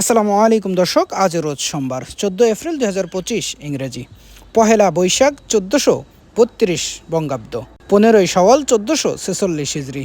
আসসালামু আলাইকুম দর্শক, আজ রোজ সোমবার, চোদ্দ এপ্রিল দুই হাজার পঁচিশ, ইংরেজি। পহেলা বৈশাখ, চোদ্দোশো বত্রিশ বঙ্গাব্দ। পনেরোই সওয়াল চোদ্দশো ছেচল্লিশ হিজড়ি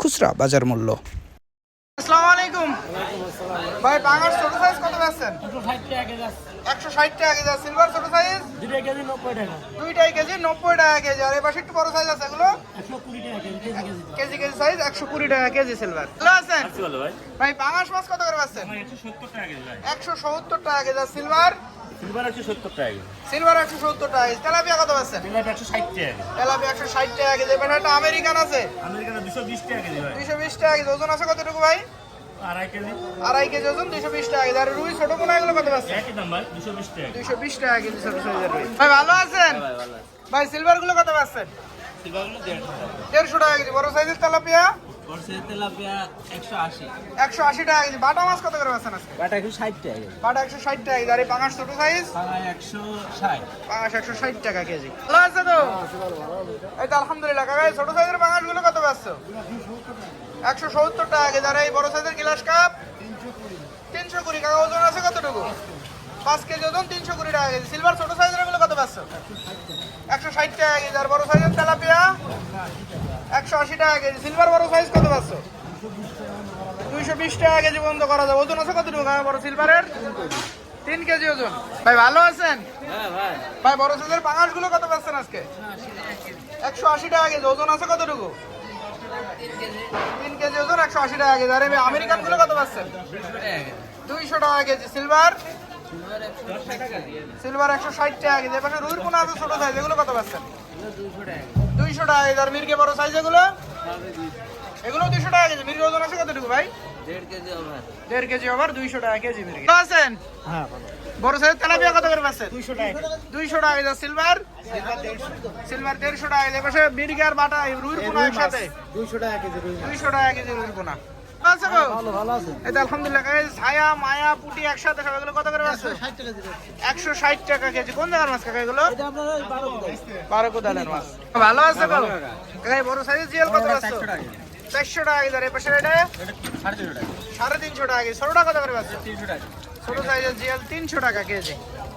খুচরা বাজার মূল্য। আসসালামু আলাইকুম। ভাই বাঙার ছোট সাইজ কত বেচছেন একশো ষাট টাকা কেজি সিলভার ছোট সাইজ দুইটাই কেজি নব্বই টাকা কেজি। আর এবার একটু বড় সাইজ আছে এগুলো? কেজি কেজি সাইজ একশো কুড়ি টাকা কেজি সিলভার ভালো আছেন? ভাই। মাছ কত করে পাচ্ছেন? একশো সত্তর টাকা কেজি আর সিলভার সিলভার একশো সত্তর টাকা তেলাপিয়া কত পাচ্ছেন? তেলাপিয়া একশো ষাট টাকা কেজি। এবার একটা আমেরিকান আছে। দুইশো বিশ টাকা কেজি ওজন আছে কতটুকু ভাই? আড়াই কেজি। ওজন দুইশো বিশ টাকা কেজি। আর রুই ছোট কোনা এগুলো কত পাচ্ছেন? দুইশো বিশ টাকা কেজি। ছোট সাইজের রুই। ভাই ভালো আছেন? ভাই সিলভারগুলো কত পাচ্ছেন? দেড়শো টাকা কেজি। বড় সাইজের তেলাপিয়া? একশো আশি। টাকা কেজি। বাটা মাছ কত করে পাচ্ছেন আজকে? বাটা একশো ষাট টাকা কেজি। আর এই পাঙাশ ছোট সাইজ পাঙাশ একশো ষাট। টাকা কেজি। ভালো আছে তো এই তো আলহামদুলিল্লাহ কাকা ছোট সাইজের পাঙাশগুলো কত পাচ্ছ একশো সত্তর টাকা কেজি। আর এই বড় সাইজের গ্লাস কাপ? তিনশো কুড়ি। কাকা ওজন আছে কতটুকু? পাঁচ কেজি ওজন তিনশো কুড়ি টাকা কেজি। সিলভার ছোট সাইজেরগুলো কত পাচ্ছ একশো ষাট টাকা কেজি। আর বড় সাইজের তেলাপিয়া? একশো আশি টাকা কেজি। সিলভার বড় সাইজ কত পাচ্ছ? দুইশো বিশ টাকা কেজি বন্ধ করা যাবে। ওজন আছে কতটুকু বড় সিলভারের তিন কেজি ওজন। ভাই ভালো আছেন? ভাই। বড় সাইজের পাঙাশগুলো কত পাচ্ছেন আজকে? একশো আশি টাকা কেজি। ওজন আছে কতটুকু? তিন কেজি ওজন একশো আশি টাকা কেজি। আর আমেরিকানগুলো কত পাচ্ছেন? দুইশো টাকা কেজি। সিলভার সিলভার একশো ষাট টাকা কেজি। এপাশে রুইর কোনো আছে ছোট সাইজ এগুলো কত পাচ্ছেন? দুইশো টাকা কেজি। আর মির্গে বড় সাইজ এগুলো? এগুলো দুইশো টাকা কেজি। মির্গে ওজন আছে কতটুকু ভাই? দেড় কেজি ওভার দুইশো টাকা কেজি মির্গে ভালো আছেন? বড় সাইজ তেলাপিয়া কত করে পাচ্ছেন? দুইশো টাকা দুইশো টাকা কেজি। সিলভার সিলভার দেড়শো টাকা কেজি। মির্গে আর বাটা রুইর কোনো একসাথে। দুইশো টাকা কেজি রুইর পোনা ভালো আছে গো? একশো ষাট টাকা কেজি। কোন জায়গার মাছ কাকা এগুলো? বারো কোদালের মাছ। ভালো আছে গো? কাকা। বড় সাইজ জিএল কত পাচ্ছ চারশো টাকা কেজি। আর পাশে এটা? সাড়ে তিনশো টাকা কেজি। ছোটটা কত করে পাচ্ছ ছোট সাইজের জিএল তিনশো টাকা কেজি।